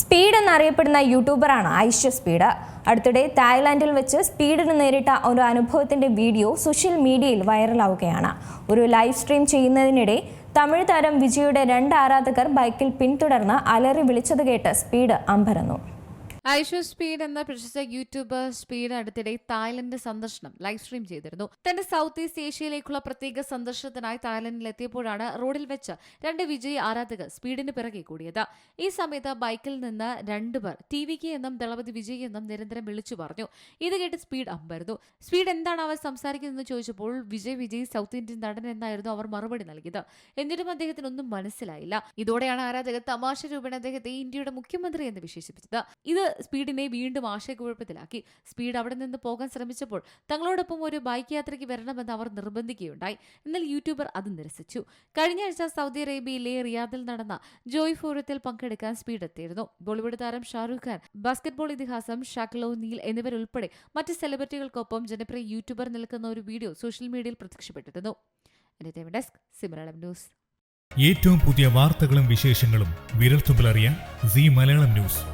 Speed എന്നറിയപ്പെടുന്ന യൂട്യൂബറാണ് ഐശ്വ speed. അടുത്തിടെ തായ്ലാന്റിൽ വെച്ച് സ്പീഡിന് നേരിട്ട ഒരു അനുഭവത്തിന്റെ വീഡിയോ സോഷ്യൽ മീഡിയയിൽ വൈറലാവുകയാണ്. ഒരു ലൈവ് സ്ട്രീം ചെയ്യുന്നതിനിടെ തമിഴ് താരം വിജയുടെ രണ്ട് ആരാധകർ ബൈക്കിൽ പിന്തുടർന്ന് അലറി വിളിച്ചത് കേട്ട് സ്പീഡ് അമ്പരന്നു. ഐഷു സ്പീഡ് എന്ന പ്രശസ്ത യൂട്യൂബർ സ്പീഡ് അടുത്തിടെ തായ്ലൻഡ് സന്ദർശനം ലൈവ് സ്ട്രീം ചെയ്തിരുന്നു. തന്റെ സൗത്ത് ഈസ്റ്റ് ഏഷ്യയിലേക്കുള്ള പ്രത്യേക സന്ദർശനത്തിനായി തായ്ലൻഡിൽ എത്തിയപ്പോഴാണ് റോഡിൽ വെച്ച് രണ്ട് വിജയ് ആരാധകർ സ്പീഡിന് പിറകെ കൂടിയത്. ഈ സമയത്ത് ബൈക്കിൽ നിന്ന് രണ്ടുപേർ ടി വിക്ക് എന്നും ദളപതി വിജയ് എന്നും നിരന്തരം വിളിച്ചു പറഞ്ഞു. ഇത് കേട്ട് സ്പീഡ് അമ്പരുന്നു. സ്പീഡ് എന്താണ് അവർ സംസാരിക്കുന്നതെന്ന് ചോദിച്ചപ്പോൾ വിജയ് വിജയ് സൗത്ത് ഇന്ത്യൻ നടൻ എന്നായിരുന്നു അവർ മറുപടി നൽകിയത്. എന്നിട്ടും അദ്ദേഹത്തിന് ഒന്നും മനസ്സിലായില്ല. ഇതോടെയാണ് ആരാധകർ തമാശ രൂപേണ അദ്ദേഹത്തെ ഇന്ത്യയുടെ മുഖ്യമന്ത്രി എന്ന് വിശേഷിപ്പിച്ചത്. ഇത് സ്പീഡിനെ വീണ്ടും ആശയക്കുഴപ്പത്തിലാക്കി. സ്പീഡ് അവിടെ നിന്ന് പോകാൻ ശ്രമിച്ചപ്പോൾ തങ്ങളോടൊപ്പം ഒരു ബൈക്ക് യാത്രയ്ക്ക് വരണമെന്ന് അവർ നിർബന്ധിക്കുകയുണ്ടായി. എന്നാൽ യൂട്യൂബർ അത് നിരസിച്ചു. കഴിഞ്ഞ ആഴ്ച സൗദി അറേബ്യയിലെ റിയാദിൽ നടന്ന ജോയ് ഫോറത്തിൽ പങ്കെടുക്കാൻ സ്പീഡ് എത്തിയിരുന്നു. ബോളിവുഡ് താരം ഷാറൂഖ് ഖാൻ ബാസ്കറ്റ്ബോൾ ഇതിഹാസം ഷാക്ലോ നീൽ എന്നിവരുൾപ്പെടെ മറ്റ് സെലിബ്രിറ്റികൾക്കൊപ്പം ജനപ്രിയ യൂട്യൂബർ നിൽക്കുന്ന ഒരു വീഡിയോ സോഷ്യൽ മീഡിയയിൽ പ്രത്യക്ഷപ്പെട്ടിരുന്നു. ഡെസ്ക് ന്യൂസ് ഏറ്റവും പുതിയ വാർത്തകളും വിശേഷങ്ങളും വിരൽത്തുമ്പിലറിയാൻ സി മലയാളം ന്യൂസ്.